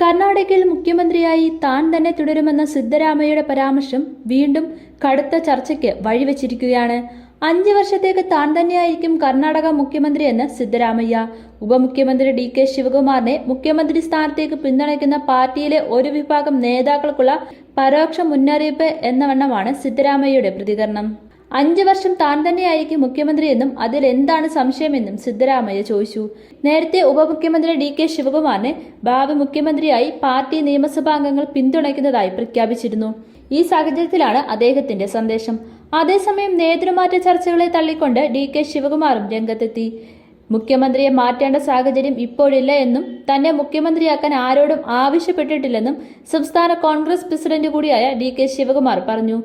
കർണാടകയിൽ മുഖ്യമന്ത്രിയായി താൻ തന്നെ തുടരുമെന്ന സിദ്ധരാമയ്യയുടെ പരാമർശം വീണ്ടും കടുത്ത ചർച്ചയ്ക്ക് വഴിവെച്ചിരിക്കുകയാണ്. അഞ്ച് വർഷത്തേക്ക് താൻ തന്നെയായിരിക്കും കർണാടക മുഖ്യമന്ത്രിയെന്ന് സിദ്ധരാമയ്യ. ഉപമുഖ്യമന്ത്രി ഡി കെ ശിവകുമാറിനെ മുഖ്യമന്ത്രി സ്ഥാനത്തേക്ക് പിന്തുണയ്ക്കുന്ന പാർട്ടിയിലെ ഒരു വിഭാഗം നേതാക്കൾക്കുള്ള പരോക്ഷ മുന്നറിയിപ്പ് എന്ന വണ്ണമാണ് സിദ്ധരാമയ്യയുടെ പ്രതികരണം. അഞ്ച് വർഷം താൻ തന്നെയായിരിക്കും മുഖ്യമന്ത്രിയെന്നും അതിൽ എന്താണ് സംശയമെന്നും സിദ്ധരാമയ്യ ചോദിച്ചു. നേരത്തെ ഉപമുഖ്യമന്ത്രി ഡി കെ ശിവകുമാറിനെ ഭാവി മുഖ്യമന്ത്രിയായി പാർട്ടി നിയമസഭാംഗങ്ങൾ പിന്തുണയ്ക്കുന്നതായി പ്രഖ്യാപിച്ചിരുന്നു. ഈ സാഹചര്യത്തിലാണ് അദ്ദേഹത്തിന്റെ സന്ദേശം. അതേസമയം നേതൃമാറ്റ ചർച്ചകളെ തള്ളിക്കൊണ്ട് ഡി കെ ശിവകുമാറും രംഗത്തെത്തി. മുഖ്യമന്ത്രിയെ മാറ്റേണ്ട സാഹചര്യം ഇപ്പോഴില്ല എന്നും തന്നെ മുഖ്യമന്ത്രിയാക്കാൻ ആരോടും ആവശ്യപ്പെട്ടിട്ടില്ലെന്നും സംസ്ഥാന കോൺഗ്രസ് പ്രസിഡന്റ് കൂടിയായ ഡി കെ ശിവകുമാർ പറഞ്ഞു.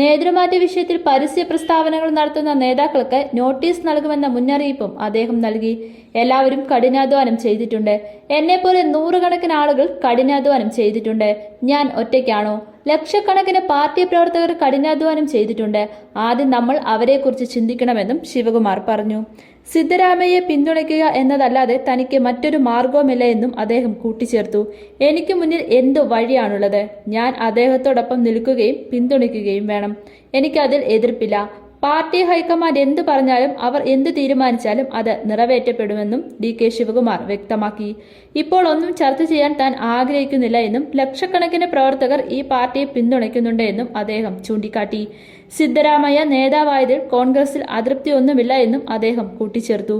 നേതൃമാറ്റ വിഷയത്തിൽ പരസ്യ പ്രസ്താവനകൾ നടത്തുന്ന നേതാക്കൾക്ക് നോട്ടീസ് നൽകുമെന്ന മുന്നറിയിപ്പും അദ്ദേഹം നൽകി. എല്ലാവരും കഠിനാധ്വാനം ചെയ്തിട്ടുണ്ട്. എന്നെപ്പോലെ നൂറുകണക്കിന് ആളുകൾ കഠിനാധ്വാനം ചെയ്തിട്ടുണ്ട്. ഞാൻ ഒറ്റയ്ക്കാണോ? ലക്ഷക്കണക്കിന് പാർട്ടി പ്രവർത്തകർ കഠിനാധ്വാനം ചെയ്തിട്ടുണ്ട്. ആദ്യം നമ്മൾ അവരെക്കുറിച്ച് ചിന്തിക്കണമെന്നും ശിവകുമാർ പറഞ്ഞു. സിദ്ധരാമയ്യെ പിന്തുണയ്ക്കുക എന്നതല്ലാതെ തനിക്ക് മറ്റൊരു മാർഗവുമില്ല എന്നും അദ്ദേഹം കൂട്ടിച്ചേർത്തു. എനിക്ക് മുന്നിൽ എന്ത് വഴിയാണുള്ളത്? ഞാൻ അദ്ദേഹത്തോടൊപ്പം നിൽക്കുകയും പിന്തുണയ്ക്കുകയും വേണം. എനിക്കതിൽ എതിർപ്പില്ല. പാർട്ടി ഹൈക്കമാൻഡ് എന്ത് പറഞ്ഞാലും അവർ എന്ത് തീരുമാനിച്ചാലും അത് നിറവേറ്റപ്പെടുമെന്നും ഡി കെ ശിവകുമാർ വ്യക്തമാക്കി. ഇപ്പോൾ ഒന്നും ചർച്ച ചെയ്യാൻ താൻ ആഗ്രഹിക്കുന്നില്ല എന്നും ലക്ഷക്കണക്കിന് പ്രവർത്തകർ ഈ പാർട്ടിയെ പിന്തുണയ്ക്കുന്നുണ്ട് എന്നും അദ്ദേഹം ചൂണ്ടിക്കാട്ടി. സിദ്ധരാമയ്യ നേതാവായതിൽ കോൺഗ്രസിൽ അതൃപ്തിയൊന്നുമില്ല എന്നും അദ്ദേഹം കൂട്ടിച്ചേർത്തു.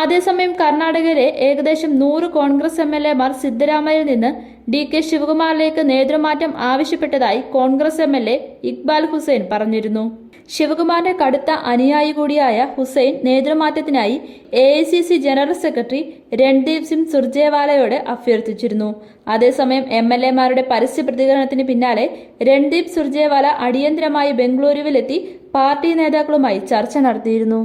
അതേസമയം കർണാടകയിലെ ഏകദേശം നൂറ് കോൺഗ്രസ് എം എൽ എമാർ സിദ്ധരാമയ്യയിൽ നിന്ന് ഡി കെ ശിവകുമാറിലേക്ക് നേതൃമാറ്റം ആവശ്യപ്പെട്ടതായി Congress M L A Iqbal Hussain പറഞ്ഞിരുന്നു. ശിവകുമാറിന്റെ കടുത്ത അനുയായി കൂടിയായ Hussain നേതൃമാറ്റത്തിനായി A general secretary Randeep Singh സുർജേവാലയോട് അഭ്യർത്ഥിച്ചിരുന്നു. അതേസമയം എം എൽ എമാരുടെ പരസ്യ പ്രതികരണത്തിന് പിന്നാലെ രൺദീപ് സുർജേവാല അടിയന്തരമായി ബംഗളൂരുവിലെത്തി പാർട്ടി നേതാക്കളുമായി ചർച്ച നടത്തിയിരുന്നു.